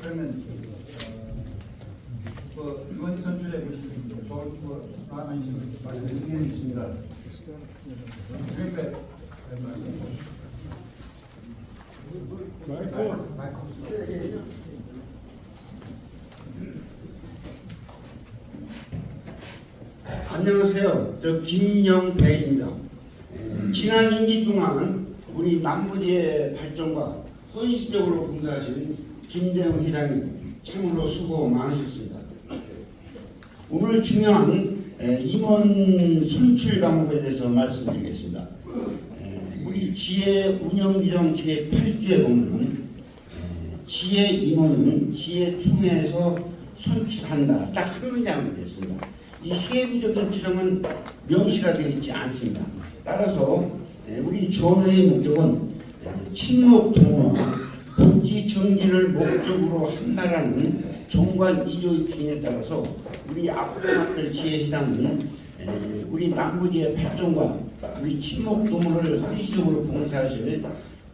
그러면 어, 뭐 이번 선출해 보시는 좋은 뭐 사람이 있습니다. 그러니까 안녕하세요. 저 김영배입니다. 에, 지난 임기 동안 우리 남부지의 발전과 헌신적으로 봉사하신 김대영 회장님 참으로 수고 많으셨습니다. 오늘 중요한 에, 임원 선출 방법에 대해서 말씀드리겠습니다. 에, 우리 지혜 운영규정 제 8조에 보면 에, 지혜 임원은 지혜 총회에서 선출한다. 딱 한 문장으로 되어 있습니다. 이 세부적인 규정은 명시가 되어 있지 않습니다. 따라서 에, 우리 전회의 목적은 에, 친목 동호 와 복지 정진을 목적으로 한다라는 정관 이조의 기준에 따라서 우리 맡을 지혜 해당은 에, 우리 남부지의 발전과 우리 친목 동호를 헌신적으로 봉사하실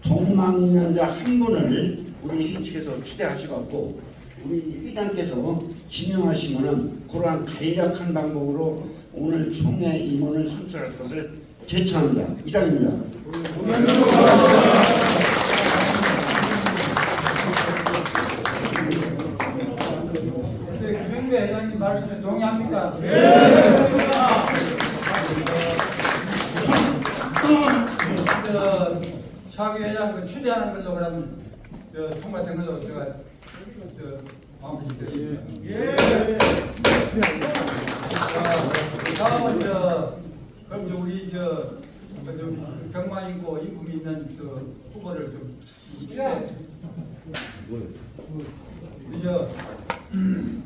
동망년자 한 분을 우리 현측에서 추대하시고 우리 회장께서 지명하시면은 그러한 간략한 방법으로 오늘 총회 임원을 선출할 것을 제청합니다. 이상입니다. 차기 회장 그 추대하는 걸로 그러면 저 통과된 걸로 제가 저 마음에 드겠습니다. 예. 다음은 저 그럼 저 우리 저좀 경만 있고 임금 있는 그 후보를 좀 추대. 우리 저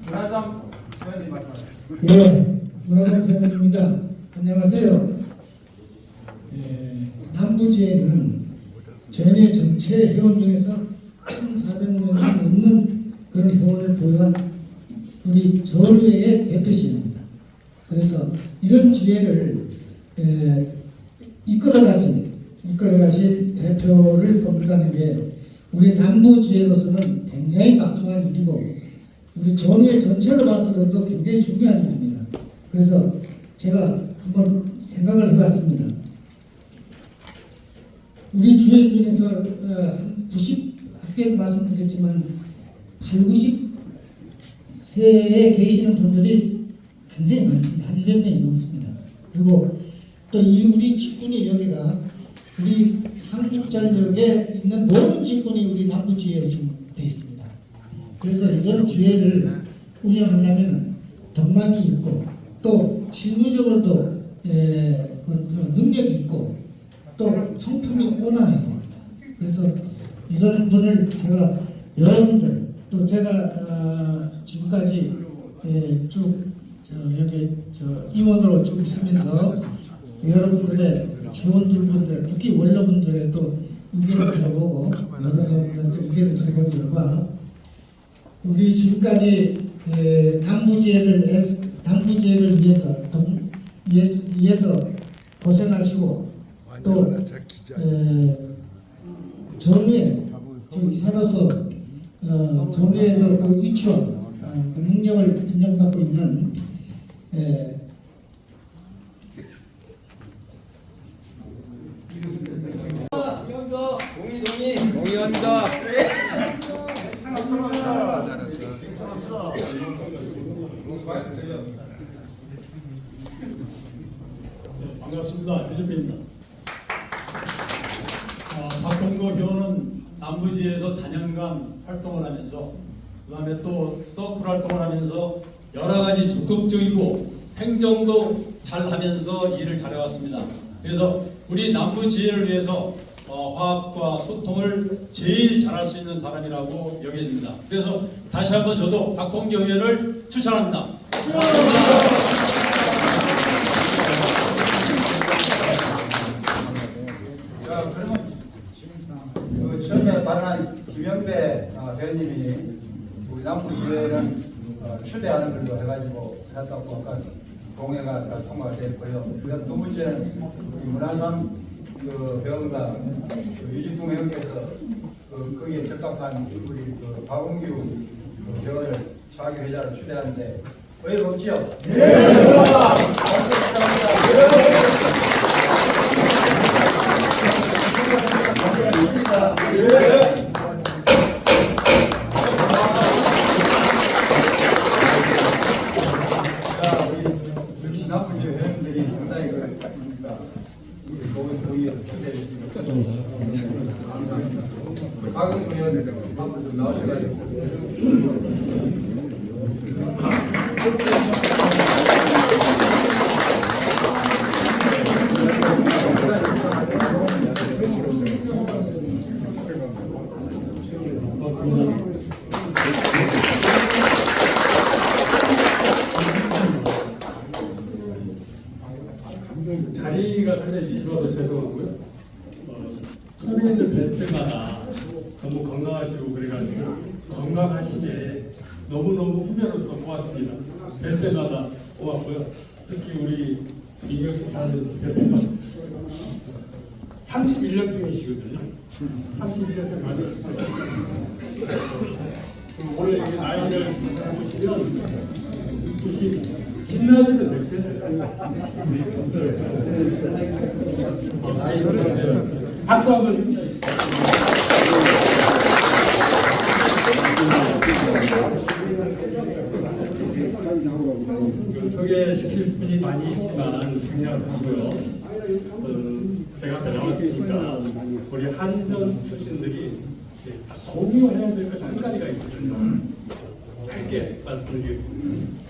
문화상 의원님 말씀하세요. 예, 문화상 회원입니다. 안녕하세요. 예, 남부지에는 전체 회원 중에서 1,400명이 넘는 그런 회원을 보유한 우리 전회의 대표십니다. 그래서 이런 지회를 에, 이끌어가신 이끌어가신 대표를 뽑는다는 게 우리 남부지회로서는 굉장히 막중한 일이고 우리 전회 전체를 봤을 때도 굉장히 중요한 일입니다. 그래서 제가 한번 생각을 해봤습니다. 우리 주회 중에서 어, 한 90, 아까 말씀드렸지만 8, 90세에 계시는 분들이 굉장히 많습니다. 한 200명이 넘습니다. 그리고 또 이 우리 직군이 여기가 우리 한국전력에 있는 모든 직군이 우리 남부지회에 지금 돼 있습니다. 그래서 이런 주회를 운영하려면 덕망이 있고 또 실무적으로도 에, 그, 그 능력이 있고 또 성품이 온화해요. 그래서 이런 분을 제가 여러분들 또 제가 어, 지금까지 에, 쭉 저, 여기 저 임원으로 쭉 있으면서 여러분들의 회원들분들 특히 원로분들의 또 의견을 들어보고 여러 사람들한테 의견을 들어본 결과 우리 지금까지 에, 남부지회를 애쓰- 남부지회를 위해서 동, 위해서 고생하시고 또 에, 전후에 좀 이사로서 어, 전후에서 그 위치원 어, 그 능력을 인정받고 있는 에, 동의합니다. 반갑습니다. 유정민입니다. 아, 박동거 회원은 남부지에서 단연간 활동을 하면서 그 다음에 또 서클 활동을 하면서 여러 가지 적극적이고 행정도 잘 하면서 일을 잘해왔습니다. 그래서 우리 남부 지혜를 위해서 어, 화합과 소통을 제일 잘할 수 있는 사람이라고 여겨집니다. 그래서 다시 한번 저도 박동기 의원을 추천합니다. 자, 그러면 그 처음에 말한 어, 회원님이 우리 남부지회는 어, 추대하는 걸로 해가지고 했다고 아까 동해가 다 통과가 됐고요. 그다음 두 번째는 문화상 그 회원과 그 유진동 회원께서 그 거기에 적합 안타깝한 우리 그 박은규 그 회원을 자기 회장을 추대하는데 왜 없지요? 네. 자, 우리 우리 지난번에 회원들이 상당히 그 뭡니까? 우리 고위 고위를 추대해 주시고 박은규 회원들 한번 좀 나오셔가지고. 자리가 상당히 비좁아서 죄송하고요. 어, 선배님들 뵐 때마다 너무 건강하시고 그래가지고 건강하시게 너무너무 후배로서 고맙습니다. 뵐 때마다 고맙고요. 특히 우리 민경식 사는 뵐 때마다 31년생이시거든요. 31년생 맞으실 거예요. 올해 이렇게 나이를 해보시면 90, 진나이는 몇 세세요? 박수 한번 주시죠. 소개시킬 분이 많이 있지만 생략하고요. 어, 제가 앞에 나왔으니까 우리 한전 출신들이 공유해야 될 것이 한 가지가 있거든요. 짧게 말씀드리겠습니다.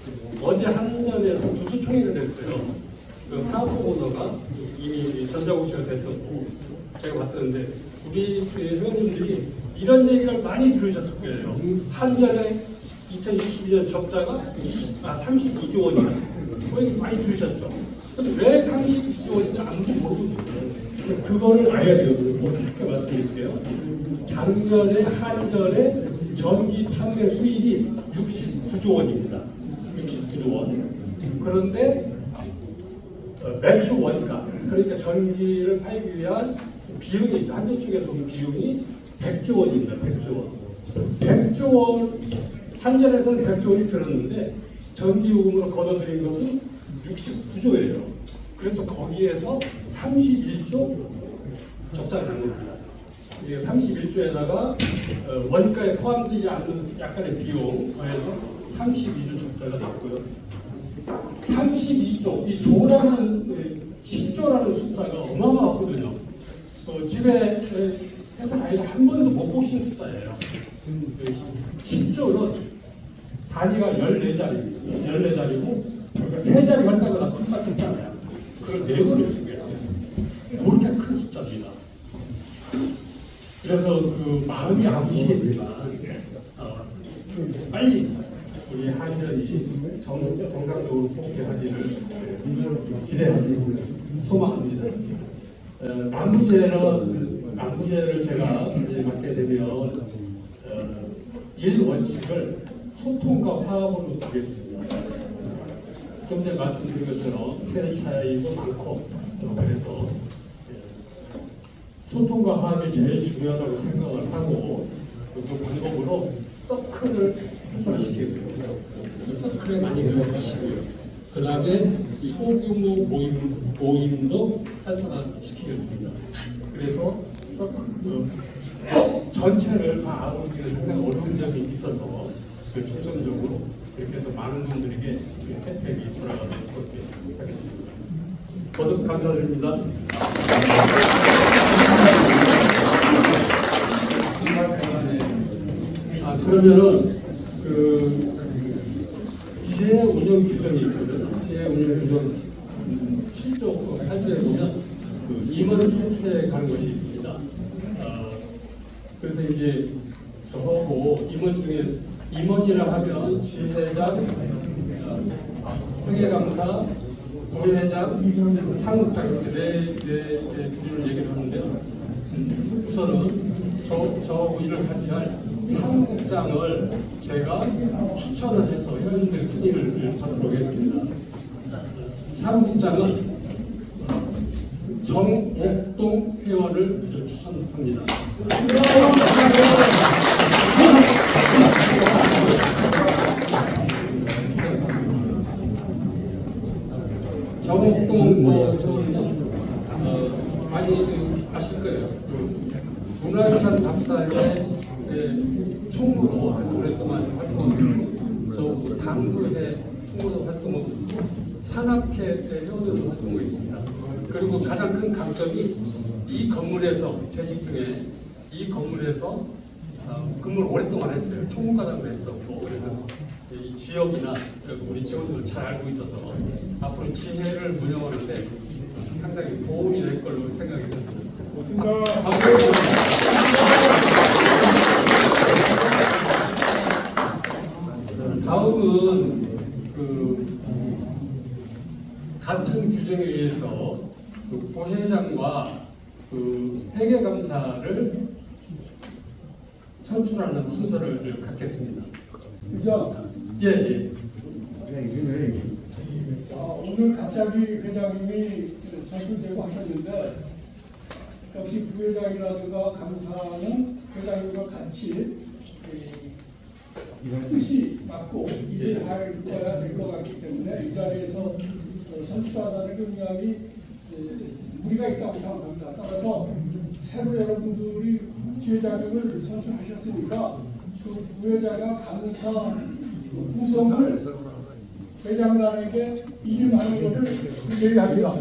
어제 한전에서 주주총회를 했어요. 그 사업 보고서가 이미 전자공 시가 됐었고 제가 봤었는데 우리 그 회원님들이 이런 얘기를 많이 들으셨을 거예요. 한전의 2022년 적자가 20, 아, 32조 원이다. 뭐 이거 많이 들으셨죠? 왜 32조 원인지 아무도 모르거든요. 그거를 알아야 돼요. 어떻게 말씀드릴게요. 작년에 한전의 전기 판매 수익이 69조 원입니다. 69조 원. 그런데 어, 매출 원가 그러니까 전기를 팔기 위한 비용이. 한전 쪽에서 온 비용이 100조 원입니다. 100조 원. 100조 원 한전에서는 100조 원이 들었는데 전기 요금으로 걷어들인 것은 69조예요. 그래서 거기에서 31조 적자가 난 겁니다. 이게 31조에다가 어, 원가에 포함되지 않는 약간의 비용 더해서 32조 적자가 났고요. 32조, 이 조라는 그 10조라는 숫자가 어마어마하거든요. 어, 집에 에, 회사 다니다 한 번도 못 보신 숫자예요. 10조는 단위가 14자리, 14자리고 그러니까 3자리 할 때보다 큰가 찍잖아요. 그걸 4번을 찍어요. 그렇게 큰 숫자입니다. 그래서 그 마음이 아프시겠지만 어, 빨리 우리 한전이 정, 정상적으로 복귀하기를 기대하고 소망합니다. 어, 남부제는 남부제를 제가 이제 맡게 되면 어, 일 원칙을 소통과 화합으로 두겠습니다. 좀 전에 말씀드린 것처럼 세대 차이도 많고 어, 그래서 예, 소통과 화합이 제일 중요하다고 생각을 하고 그 방법으로 서클을 활성화시키겠습니다. 그 서클에 많이 가입하시고요. 그 다음에 소규모 모임, 모임도 활성화시키겠습니다. 그래서 서클, 그 전체를 다 아우르기는 상당히 어려운 점이 있어서 그 중점적으로 이렇게 해서 많은 분들에게 그 혜택이 돌아가도록 그렇게 하겠습니다. 거듭 감사드립니다. 아 그러면은 그 지혜 운영 규정이 있거든. 지혜 운영 음, 7조 8조에 보면 그 임원 선출에 가는 것이 있습니다. 아, 그래서 이제 저하고 임원 중에 임원이라 하면 지회장, 어, 회계감사, 부회장, 상무장 이렇게 네, 네, 네 부분을 얘기를 하는데요. 음, 우선은 저, 저하고 일을 같이 할 사무국장을 제가 추천을 해서 회원들 승인을 받도록 했습니다. 사무국장은 정옥동 회원을 추천합니다. 부회장 답사에 예, 총무로 오랫동안 활동하고 저 당구회 총무로 활동하고 산악회 활동하고 있습니다. 그리고 가장 큰 강점이 이 건물에서 재직 중에 이 건물에서 어, 근무를 오랫동안 했어요. 총무과장도 했었고 그래서 이 지역이나 우리 직원들을 잘 알고 있어서 앞으로 지회를 운영하는데 상당히 도움이 될 걸로 생각이 듭니다. 다음은 그 같은 규정에 의해서 그 부회장과 그 회계감사를 선출하는 순서를 갖겠습니다. 그죠? 예, 예. 아, 오늘 갑자기 회장님이 선출되고 하셨는데 역시 부회장이라든가 감사는 회장님과 같이 이, 뜻이 맞고 일을 할 거야 될 것 같기 때문에 이 자리에서 어, 선출하다는 의미함이 에, 무리가 있다고 생각합니다. 따라서 새로 여러분들이 지회장님을 선출하셨으니까 그 부회장과 그 구성을 회장단에게 이임하는 것을 얘기합니다.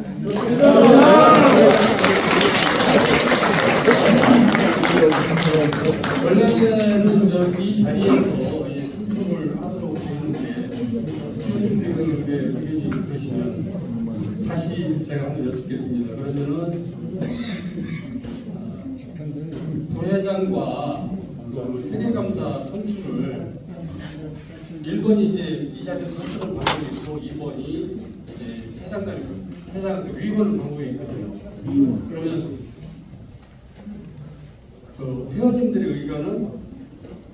회장단 회장 위원을 받고 있거든요. 그러면 그 회원님들의 의견은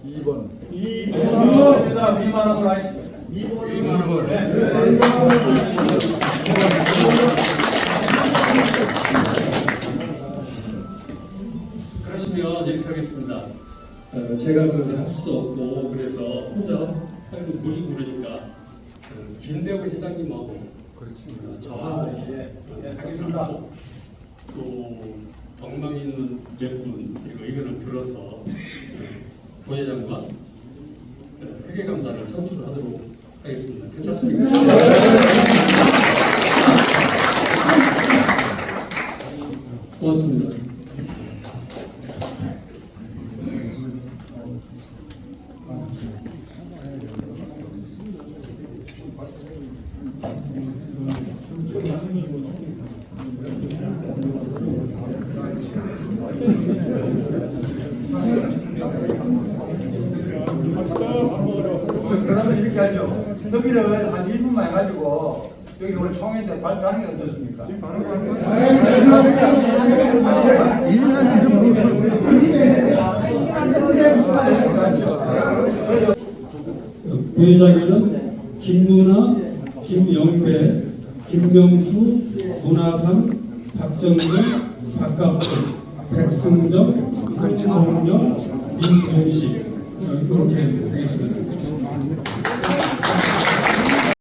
2번. 2번입니다. 미만으로 하겠습니다. 2번. 그러시면 이렇게 하겠습니다. 어, 제가 그할 수도 없고 그래서 혼자 하기도 그러니까 어, 김대호 회장님하고 어, 저하고 하겠습니다. 또 엉망 있는 몇분 그리고 의견을 들어서 어, 부회장과 어, 회계감사를 선출하도록 하겠습니다. 괜찮습니까? 고맙습니다. 그러면 이렇게 협의를 한 1분만 해가지고 여기 오늘 총회인데 발표하는 게 어떻습니까? 부회장에는 김문아, 김영배, 김명수, 문하상, 박정근, 박갑준, 백승정, 홍명, 민준식 이렇게 되겠습니다. Thank you.